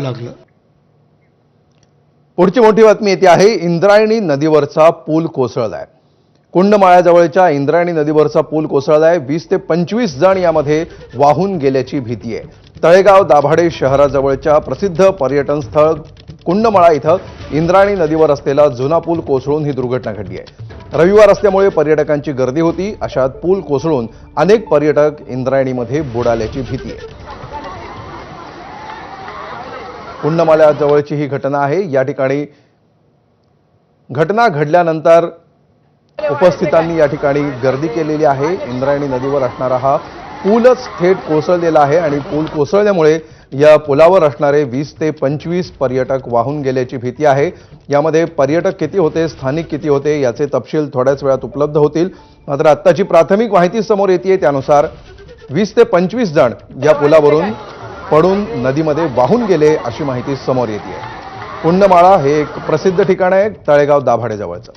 लागलं. पुढची मोठी बातमी येते आहे इंद्रायणी नदीवरचा पूल कोसळलाय. कुंडमाळ्याजवळच्या इंद्रायणी नदीवरचा पूल कोसळलाय. वीस ते पंचवीस जण यामध्ये वाहून गेल्याची भीती आहे. तळेगाव दाभाडे शहराजवळच्या प्रसिद्ध पर्यटन स्थळ कुंडमाळा इथं इंद्रायणी नदीवर असलेला जुना पूल कोसळून ही दुर्घटना घडली आहे. रविवार असल्यामुळे पर्यटकांची गर्दी होती. अशात पूल कोसळून अनेक पर्यटक इंद्रायणीमध्ये बुडाल्याची भीती आहे. कुंडमाल्याजवळची ही घटना आहे. या ठिकाणी घटना घडल्यानंतर उपस्थितांनी या ठिकाणी गर्दी केलेली आहे. इंद्रायणी नदीवर असणारा हा पूलच थेट कोसळलेला आहे आणि पूल कोसळल्यामुळे या पुलावर असणारे वीस ते पंचवीस पर्यटक वाहून गेल्याची भीती आहे. यामध्ये पर्यटक किती होते स्थानिक किती होते याचे तपशील थोड्याच वेळात उपलब्ध होतील. मात्र आत्ताची प्राथमिक माहिती समोर येते त्यानुसार वीस ते पंचवीस जण या पुलावरून पडून नदीमध्ये वाहून गेले अशी माहिती समोर येते आहे कुंडमाळा हे एक प्रसिद्ध ठिकाण आहे तळेगाव दाभाडेजवळचं.